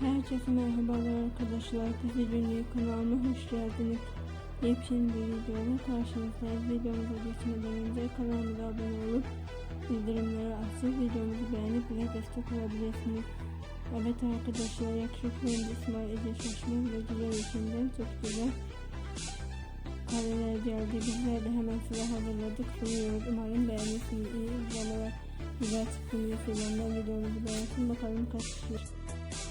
Herkese merhabalar arkadaşlar. Dizi Günlüğü kanalıma hoş geldiniz. Yepyeni bir videoyla karşınızdayız. Videomuza geçmeden önce kanalımıza abone olup bildirimleri açıp videomuzu beğenip bize destek olabilirsiniz. Evet arkadaşlar yakışıklı oyuncu İsmail Ece Şaşmaz ve güzel eşinden çok güzel kareler geldi. Bizler de hemen size hazırladık. Sunuyoruz. Umarım beğenirsiniz. İyi izlemeler. Güzel çıktığını sevenler videomuzu beğensin. Bakalım kaç kişi.